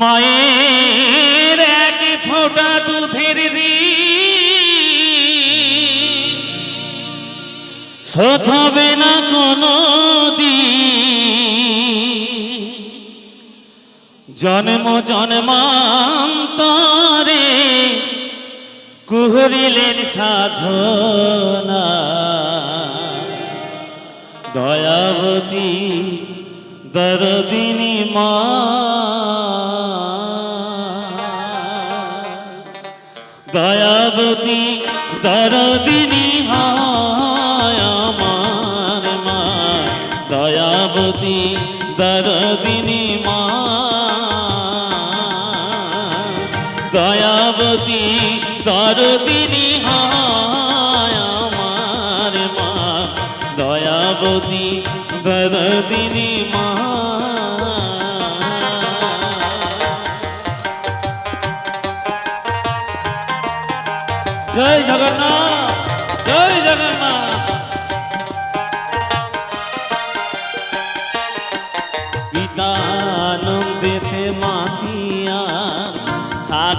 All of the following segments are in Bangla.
মায়ের এক ফোঁটা দুধের শোধ হবে না কোনো জন্ম জন্মান্তরে কুহরিলেন সাধনা। দয়াবতী দরদিনী মা। দয়াবতী দরদিনী হয় আমার মা। দয়াবতী দরদিনী মা। দয়াবতী দরদিনী হয় আমার মা। দয়াবতী দরদিনী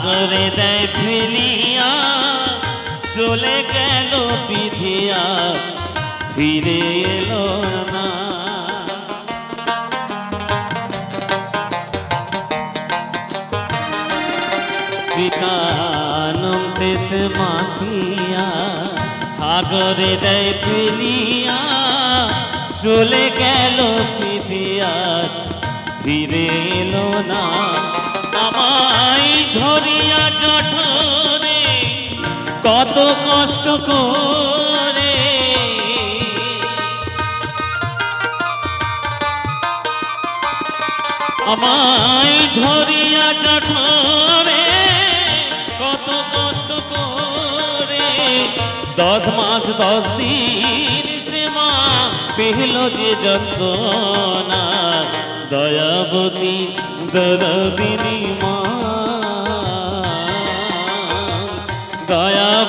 সাগরে দেয় ফেলিয়া চলে গেল পিধিয়া ফিরে এলো না। পিতানন্দেতে মাতিয়া সাগরে দেয় ফেলিয়া চলে গেল পিধিয়া ফিরে এলো না। আমায় জঠরে কত কষ্ট করে। আমায় ধরিয়া জঠরে কত কষ্ট করে। দশ মাস, দশ দিন মা পেহল যে যন্ত্রণা দয়াবতী দরদিনী মা।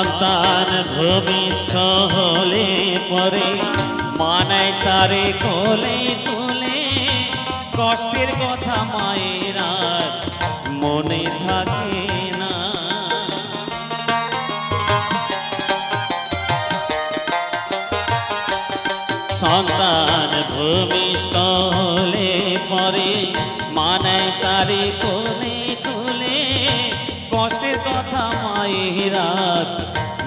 সন্তান ভূমিষ্ঠ হলে পরে, মানায় তারে কোলে তুলে। কষ্টের কথা মায়ের মনে থাকে না। সন্তান ভূমিষ্ঠ হলে পরে, মানায় তারে কোলে আর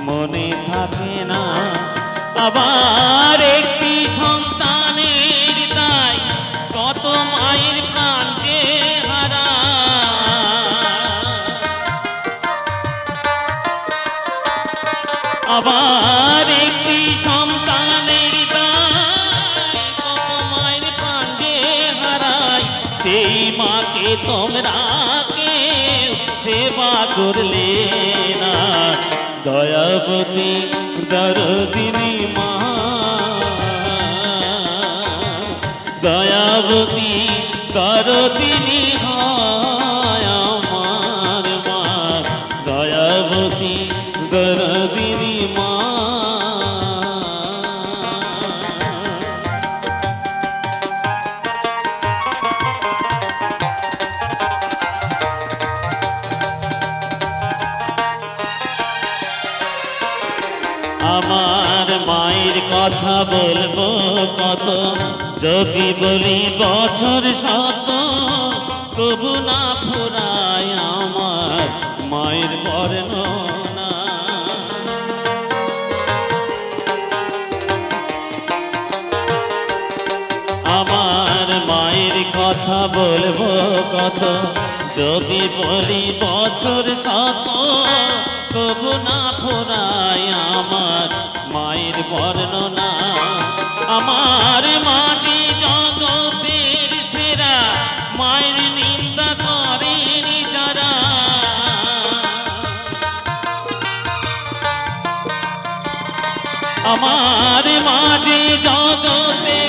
মনে থাকে না। আবার একটি সন্তানের তাই কত মায়ের প্রাণ হারা। আবার একটি সন্তানের দায় কত মায়ের পাঞ্জে হারাই। সেই মাকে তোমরা কেউ সেবা করলে না। দয়াবতী দরদিনী মা। দয়াবতী দরদিনী হয় আমার মায়ের কথা বলব কত? যদি বলি বছর শত, তবু না ফুরায় আমার মায়ের বর্ণনা। আমার মায়ের কথা বলব কত? যদি বলি বছর শত তবু না ফোরাই আমার মায়ের বর্ণনা। আমার মাটি জগতের সেরা মায়ের নিন্দা করেনি যারা। আমার মাটি জগতের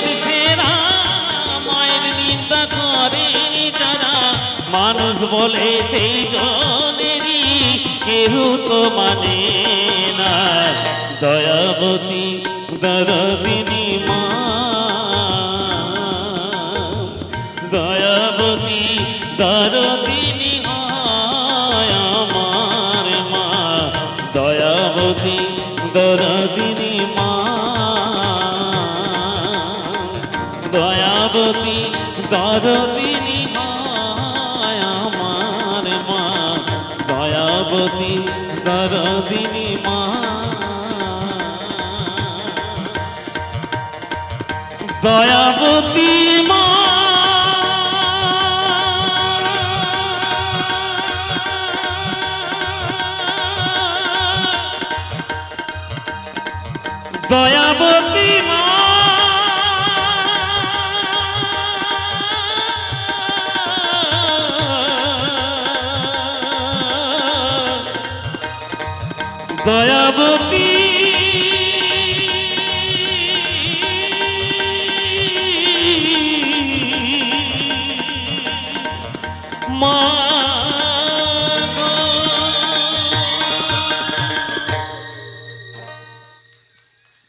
মানুষ বলে সেই জনেরই কেউ তো মানে না। দয়াবতী দরদিনী মা। দয়াবতী দরদিনী হয় আমার মা। দয়াবতী দরদিনী মা। দয়াবতী দরদিনী দরদিনী মা। দয়াবতী দয়াবতী মা। দয়াবতী